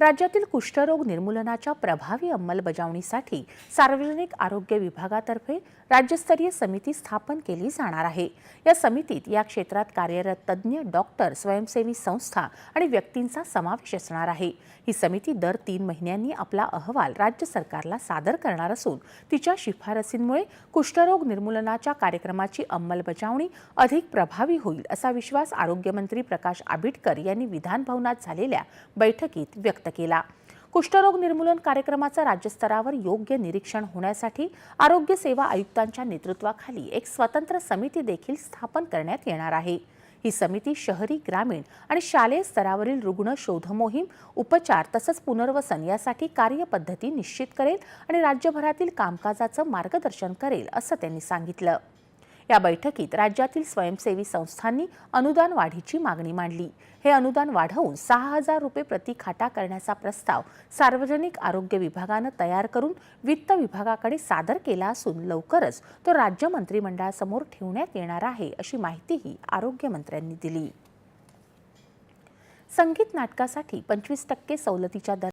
राज्यातील कुष्ठरोग निर्मूलनाच्या प्रभावी अंमलबजावणीसाठी सार्वजनिक आरोग्य विभागातर्फे राज्यस्तरीय समिती स्थापन केली जाणार आहे. या समितीत या क्षेत्रात कार्यरत तज्ज्ञ डॉक्टर स्वयंसेवी संस्था आणि व्यक्तींचा समावेश असणार आहे. ही समिती दर तीन महिन्यांनी आपला अहवाल राज्य सरकारला सादर करणार असून तिच्या शिफारसींमुळे कुष्ठरोग निर्मूलनाच्या कार्यक्रमाची अंमलबजावणी अधिक प्रभावी होईल असा विश्वास आरोग्यमंत्री प्रकाश आबिटकर यांनी विधानभवनात झालेल्या बैठकीत व्यक्त केला. कुष्ठरोग निर्मूलन कार्यक्रमाचं राज्यस्तरावर योग्य निरीक्षण होण्यासाठी आरोग्य सेवा आयुक्तांच्या नेतृत्वाखाली एक स्वतंत्र समिती देखील स्थापन करण्यात येणार आहे. ही समिती शहरी ग्रामीण आणि शालेय स्तरावरील रुग्ण शोध मोहीम उपचार तसंच पुनर्वसन यासाठी कार्यपद्धती निश्चित करेल आणि राज्यभरातील कामकाजाचं मार्गदर्शन करेल असं त्यांनी सांगितलं. या बैठकीत राज्यातील स्वयंसेवी संस्थांनी अनुदान वाढीची मागणी मांडली. हे अनुदान वाढवून सहा हजार रुपये प्रति खाटा करण्याचा प्रस्ताव सार्वजनिक आरोग्य विभागानं तयार करून वित्त विभागाकडे सादर केला असून लवकरच तो राज्य मंत्रिमंडळासमोर ठेवण्यात येणार आहे अशी माहितीही आरोग्यमंत्र्यांनी दिली. संगीत नाटकासाठी पंचवीस टक्के सवलतीच्या दर